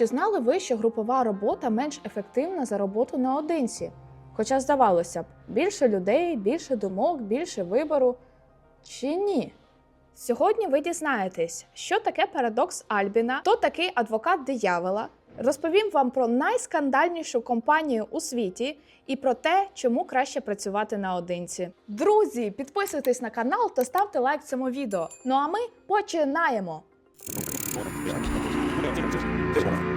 Чи знали ви, що групова робота менш ефективна за роботу наодинці? Хоча, здавалося б, більше людей, більше думок, більше вибору. Чи ні? Сьогодні ви дізнаєтесь, що таке парадокс Альбіна, хто такий адвокат диявола. Розповім вам про найскандальнішу компанію у світі і про те, чому краще працювати наодинці. Друзі, підписуйтесь на канал та ставте лайк цьому відео. Ну а ми починаємо.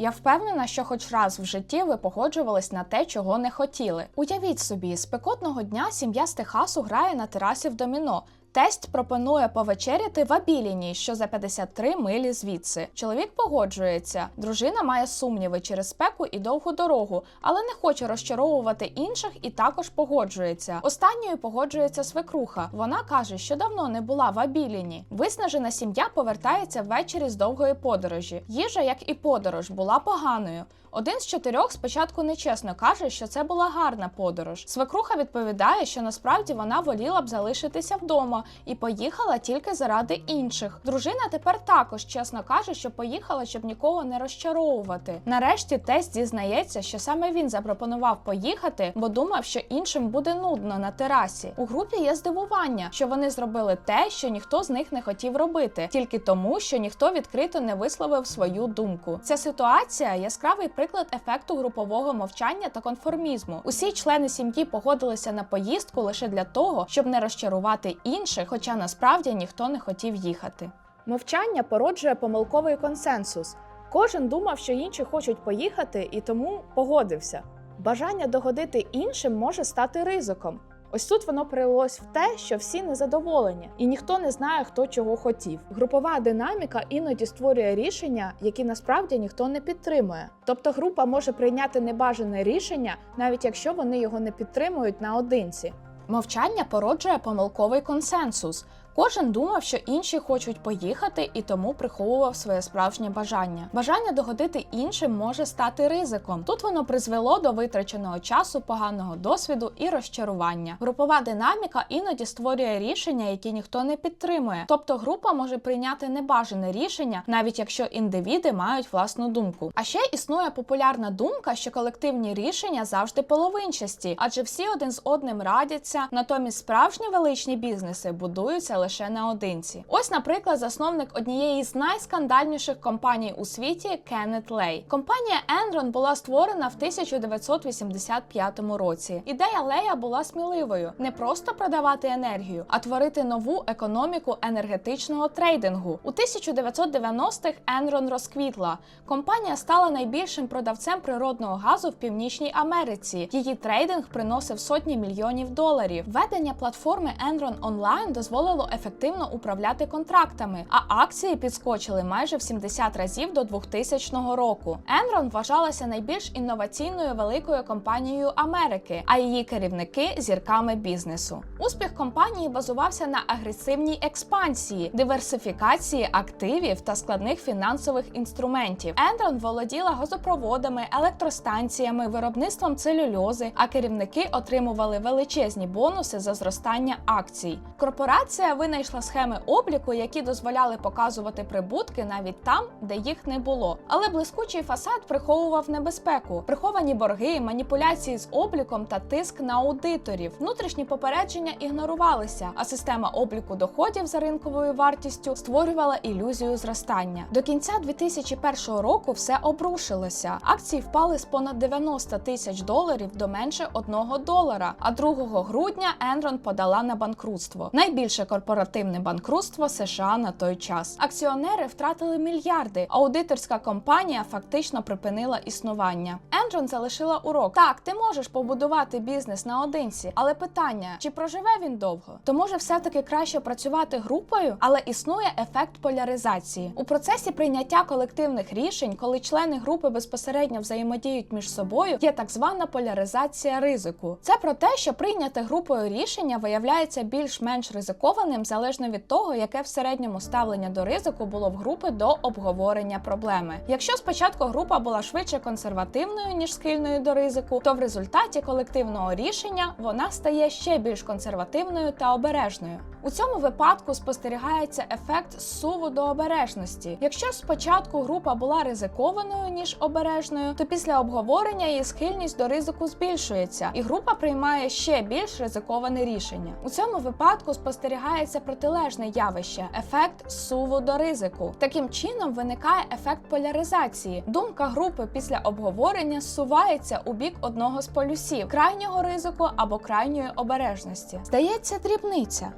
Я впевнена, що хоч раз в житті ви погоджувались на те, чого не хотіли. Уявіть собі, спекотного дня сім'я з Техасу грає на терасі в доміно. Тесть пропонує повечеряти в Абіліні, що за 53 милі звідси. Чоловік погоджується. Дружина має сумніви через спеку і довгу дорогу, але не хоче розчаровувати інших і також погоджується. Останньою погоджується свекруха. Вона каже, що давно не була в Абіліні. Виснажена сім'я повертається ввечері з довгої подорожі. Їжа, як і подорож, була поганою. Один з чотирьох спочатку нечесно каже, що це була гарна подорож. Свекруха відповідає, що насправді вона воліла б залишитися вдома і поїхала тільки заради інших. Дружина тепер також чесно каже, що поїхала, щоб нікого не розчаровувати. Нарешті тесть зізнається, що саме він запропонував поїхати, бо думав, що іншим буде нудно на терасі. У групі є здивування, що вони зробили те, що ніхто з них не хотів робити, тільки тому, що ніхто відкрито не висловив свою думку. Ця ситуація яскравий приклад ефекту групового мовчання та конформізму. Усі члени сім'ї погодилися на поїздку лише для того, щоб не розчарувати інших, хоча насправді ніхто не хотів їхати. Мовчання породжує помилковий консенсус. Кожен думав, що інші хочуть поїхати, і тому погодився. Бажання догодити іншим може стати ризиком. Ось тут воно прилилось в те, що всі незадоволені, і ніхто не знає, хто чого хотів. Групова динаміка іноді створює рішення, які насправді ніхто не підтримує. Тобто група може прийняти небажане рішення, навіть якщо вони його не підтримують наодинці. Мовчання породжує помилковий консенсус. Кожен думав, що інші хочуть поїхати, і тому приховував своє справжнє бажання. Бажання догодити іншим може стати ризиком. Тут воно призвело до витраченого часу, поганого досвіду і розчарування. Групова динаміка іноді створює рішення, які ніхто не підтримує. Тобто група може прийняти небажане рішення, навіть якщо індивіди мають власну думку. А ще існує популярна думка, що колективні рішення завжди половинчасті, адже всі один з одним радяться. Натомість справжні величні бізнеси будуються лише наодинці. Ось, наприклад, засновник однієї з найскандальніших компаній у світі Кеннет Лей. Компанія Enron була створена в 1985 році. Ідея Лея була сміливою: не просто продавати енергію, а творити нову економіку енергетичного трейдингу. У 1990-х Enron розквітла. Компанія стала найбільшим продавцем природного газу в Північній Америці. Її трейдинг приносив сотні мільйонів доларів. Введення платформи Enron Online дозволило ефективно управляти контрактами, а акції підскочили майже в 70 разів до 2000 року. Enron вважалася найбільш інноваційною великою компанією Америки, а її керівники зірками бізнесу. Успіх компанії базувався на агресивній експансії, диверсифікації активів та складних фінансових інструментів. Enron володіла газопроводами, електростанціями, виробництвом целюльози, а керівники отримували величезні бонуси за зростання акцій. Корпорація винайшла схеми обліку, які дозволяли показувати прибутки навіть там, де їх не було. Але блискучий фасад приховував небезпеку, приховані борги, маніпуляції з обліком та тиск на аудиторів. Внутрішні попередження ігнорувалися, а система обліку доходів за ринковою вартістю створювала ілюзію зростання. До кінця 2001 року все обрушилося. Акції впали з понад 90 тисяч доларів до менше 1 долара. А 2 грудня Enron подала на банкрутство. Найбільше корпоративне банкрутство США на той час. Акціонери втратили мільярди. Аудиторська компанія фактично припинила існування. Enron залишила урок. Так, ти можеш побудувати бізнес наодинці, але питання: чи проживе він довго? То може все-таки краще працювати групою, але існує ефект поляризації. У процесі прийняття колективних рішень, коли члени групи безпосередньо взаємодіють між собою, є так звана поляризація ризику. Це про те, що прийняте групою рішення виявляється більш-менш ризикованим різним залежно від того, яке в середньому ставлення до ризику було в групи до обговорення проблеми. Якщо спочатку група була швидше консервативною ніж схильною до ризику, то в результаті колективного рішення вона стає ще більш консервативною та обережною. У цьому випадку спостерігається ефект суву до обережності. Якщо спочатку група була ризикованою ніж обережною, то після обговорення її схильність до ризику збільшується, і група приймає ще більш ризиковане рішення. У цьому випадку спостерігається протилежне явище ефект суву до ризику. Таким чином виникає ефект поляризації. Думка групи після обговорення сувається у бік одного з полюсів крайнього ризику або крайньої обережності. Здається, дрібниця.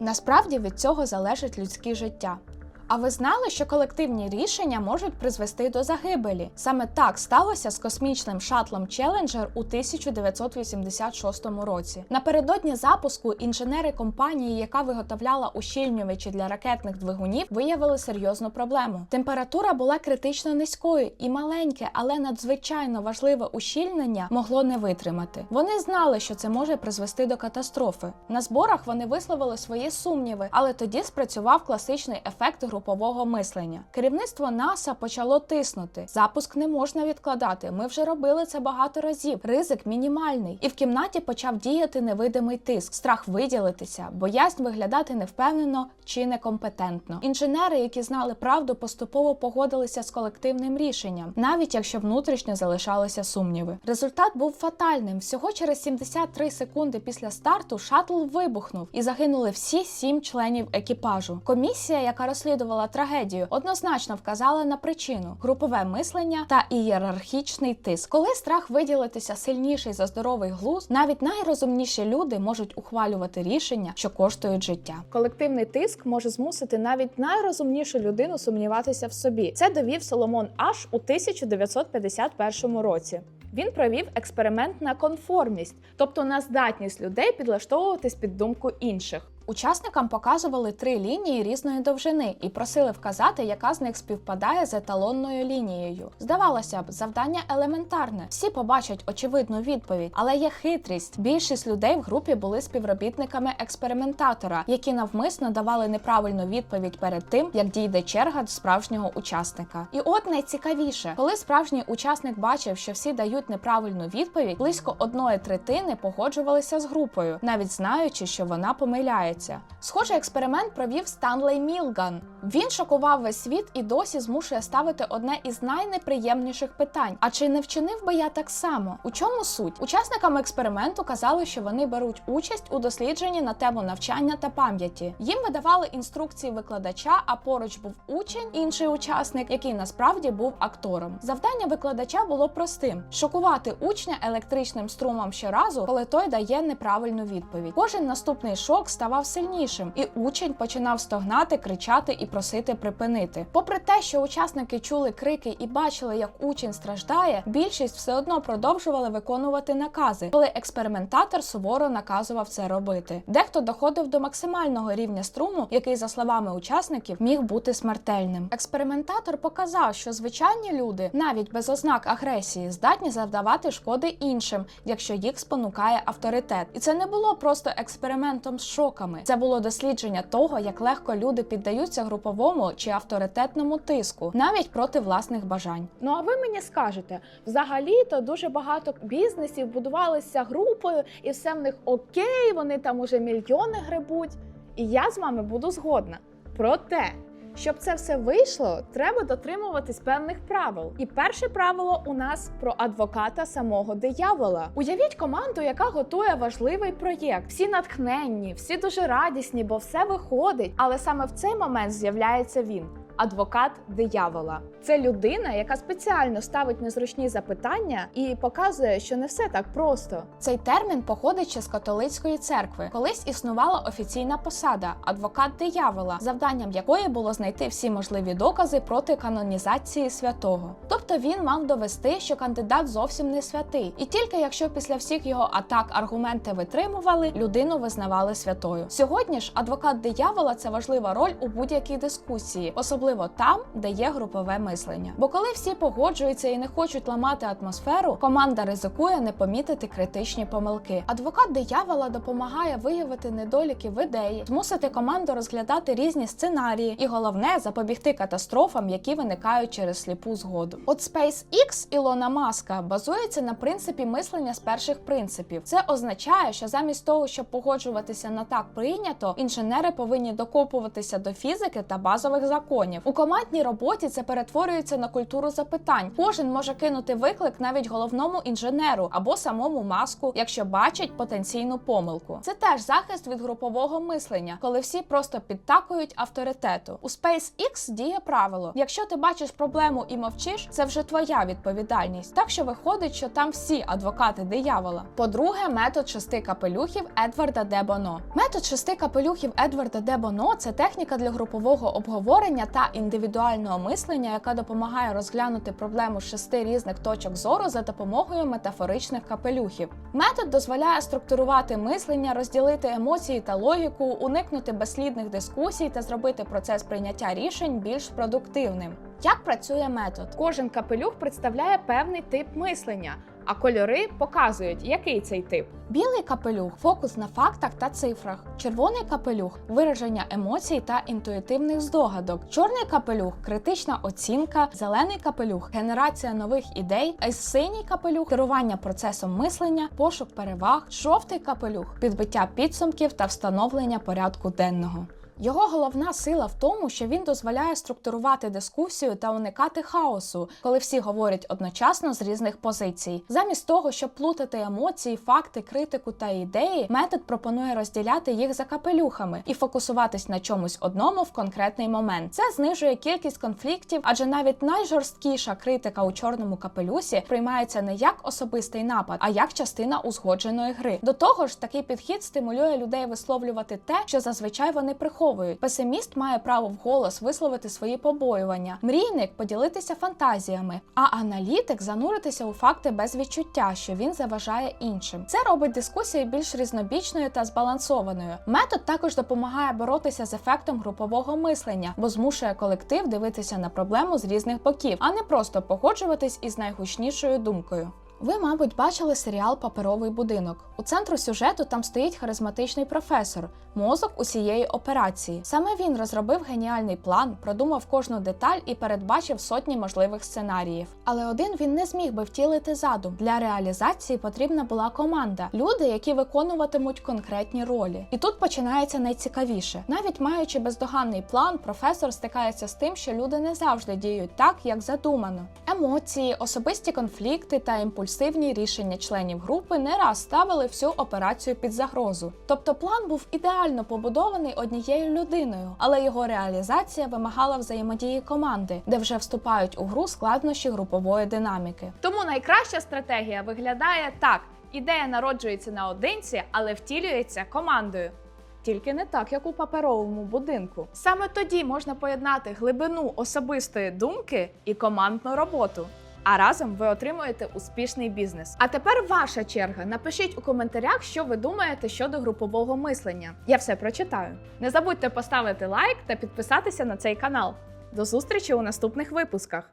Насправді від цього залежить людське життя. А ви знали, що колективні рішення можуть призвести до загибелі? Саме так сталося з космічним шатлом Challenger у 1986 році. Напередодні запуску інженери компанії, яка виготовляла ущільнювачі для ракетних двигунів, виявили серйозну проблему. Температура була критично низькою, і маленьке, але надзвичайно важливе ущільнення могло не витримати. Вони знали, що це може призвести до катастрофи. На зборах вони висловили свої сумніви, але тоді спрацював класичний ефект групового мислення. Керівництво НАСА почало тиснути. Запуск не можна відкладати. Ми вже робили це багато разів. Ризик мінімальний. І в кімнаті почав діяти невидимий тиск, страх виділитися, боязнь виглядати невпевнено чи некомпетентно. Інженери, які знали правду, поступово погодилися з колективним рішенням, навіть якщо внутрішньо залишалися сумніви. Результат був фатальним. Всього через 73 секунди після старту шаттл вибухнув і загинули всі сім членів екіпажу. Комісія, яка розслідувала трагедію, однозначно вказала на причину групове мислення та ієрархічний тиск. Коли страх виділитися сильніший за здоровий глузд, навіть найрозумніші люди можуть ухвалювати рішення, що коштують життя. Колективний тиск може змусити навіть найрозумнішу людину сумніватися в собі. Це довів Соломон Аш у 1951 році. Він провів експеримент на конформність, тобто на здатність людей підлаштовуватись під думку інших. Учасникам показували три лінії різної довжини і просили вказати, яка з них співпадає з еталонною лінією. Здавалося б, завдання елементарне. Всі побачать очевидну відповідь, але є хитрість. Більшість людей в групі були співробітниками експериментатора, які навмисно давали неправильну відповідь перед тим, як дійде черга до справжнього учасника. І от найцікавіше, коли справжній учасник бачив, що всі дають неправильну відповідь, близько одної третини погоджувалися з групою, навіть знаючи, що вона помиляється. Схожий експеримент провів Станлей Мілган. Він шокував весь світ і досі змушує ставити одне із найнеприємніших питань. А чи не вчинив би я так само? У чому суть? Учасникам експерименту казали, що вони беруть участь у дослідженні на тему навчання та пам'яті. Їм видавали інструкції викладача, а поруч був учень, інший учасник, який насправді був актором. Завдання викладача було простим: шокувати учня електричним струмом щоразу, коли той дає неправильну відповідь. Кожен наступний шок ставав сильнішим, і учень починав стогнати, кричати і просити припинити. Попри те, що учасники чули крики і бачили, як учень страждає, більшість все одно продовжували виконувати накази, коли експериментатор суворо наказував це робити. Дехто доходив до максимального рівня струму, який, за словами учасників, міг бути смертельним. Експериментатор показав, що звичайні люди, навіть без ознак агресії, здатні завдавати шкоди іншим, якщо їх спонукає авторитет. І це не було просто експериментом з шоками. Це було дослідження того, як легко люди піддаються груповому чи авторитетному тиску, навіть проти власних бажань. Ну а ви мені скажете, взагалі-то дуже багато бізнесів будувалися групою, і все в них окей, вони там уже мільйони гребуть. І я з вами буду згодна. Проте. Щоб це все вийшло, треба дотримуватись певних правил. І перше правило у нас про адвоката самого диявола. Уявіть команду, яка готує важливий проєкт. Всі натхненні, всі дуже радісні, бо все виходить. Але саме в цей момент з'являється він. Адвокат диявола це людина, яка спеціально ставить незручні запитання і показує, що не все так просто. Цей термін походить ще з католицької церкви. Колись існувала офіційна посада адвокат диявола, завданням якої було знайти всі можливі докази проти канонізації святого. Тобто він мав довести, що кандидат зовсім не святий, і тільки якщо після всіх його атак аргументи витримували, людину визнавали святою. Сьогодні ж адвокат диявола це важлива роль у будь-якій дискусії, особливо особливо там, де є групове мислення. Бо коли всі погоджуються і не хочуть ламати атмосферу, команда ризикує не помітити критичні помилки. Адвокат диявола допомагає виявити недоліки в ідеї, змусити команду розглядати різні сценарії, і головне запобігти катастрофам, які виникають через сліпу згоду. От SpaceX Ілона Маска базується на принципі мислення з перших принципів. Це означає, що замість того, щоб погоджуватися на так прийнято, інженери повинні докопуватися до фізики та базових законів. У командній роботі це перетворюється на культуру запитань. Кожен може кинути виклик навіть головному інженеру або самому маску, якщо бачить потенційну помилку. Це теж захист від групового мислення, коли всі просто підтакують авторитету. У SpaceX діє правило: якщо ти бачиш проблему і мовчиш, це вже твоя відповідальність. Так що виходить, що там всі адвокати диявола. По-друге, метод шести капелюхів Едварда Де Боно. Метод шести капелюхів Едварда Де Боно це техніка для групового обговорення та індивідуального мислення, яка допомагає розглянути проблему з шести різних точок зору за допомогою метафоричних капелюхів. Метод дозволяє структурувати мислення, розділити емоції та логіку, уникнути безслідних дискусій та зробити процес прийняття рішень більш продуктивним. Як працює метод? Кожен капелюх представляє певний тип мислення, а кольори показують, який цей тип. Білий капелюх фокус на фактах та цифрах. Червоний капелюх вираження емоцій та інтуїтивних здогадок. Чорний капелюх критична оцінка, зелений капелюх генерація нових ідей, а синій капелюх керування процесом мислення, пошук переваг, жовтий капелюх підбиття підсумків та встановлення порядку денного. Його головна сила в тому, що він дозволяє структурувати дискусію та уникати хаосу, коли всі говорять одночасно з різних позицій. Замість того, щоб плутати емоції, факти, критику та ідеї, метод пропонує розділяти їх за капелюхами і фокусуватись на чомусь одному в конкретний момент. Це знижує кількість конфліктів, адже навіть найжорсткіша критика у чорному капелюсі приймається не як особистий напад, а як частина узгодженої гри. До того ж, такий підхід стимулює людей висловлювати те, що зазвичай вони приховують. Песиміст має право вголос висловити свої побоювання, мрійник поділитися фантазіями, а аналітик зануритися у факти без відчуття, що він заважає іншим. Це робить дискусію більш різнобічною та збалансованою. Метод також допомагає боротися з ефектом групового мислення, бо змушує колектив дивитися на проблему з різних боків, а не просто погоджуватись із найгучнішою думкою. Ви, мабуть, бачили серіал Паперовий будинок. У центру сюжету там стоїть харизматичний професор, мозок усієї операції. Саме він розробив геніальний план, продумав кожну деталь і передбачив сотні можливих сценаріїв. Але один він не зміг би втілити задум. Для реалізації потрібна була команда, люди, які виконуватимуть конкретні ролі. І тут починається найцікавіше. Навіть маючи бездоганний план, професор стикається з тим, що люди не завжди діють так, як задумано. Емоції, особисті конфлікти та імпульсивні рішення членів групи не раз ставили всю операцію під загрозу. Тобто план був ідеально побудований однією людиною, але його реалізація вимагала взаємодії команди, де вже вступають у гру складнощі групової динаміки. Тому найкраща стратегія виглядає так: ідея народжується наодинці, але втілюється командою. Тільки не так, як у паперовому будинку. Саме тоді можна поєднати глибину особистої думки і командну роботу. А разом ви отримуєте успішний бізнес. А тепер ваша черга. Напишіть у коментарях, що ви думаєте щодо групового мислення. Я все прочитаю. Не забудьте поставити лайк та підписатися на цей канал. До зустрічі у наступних випусках.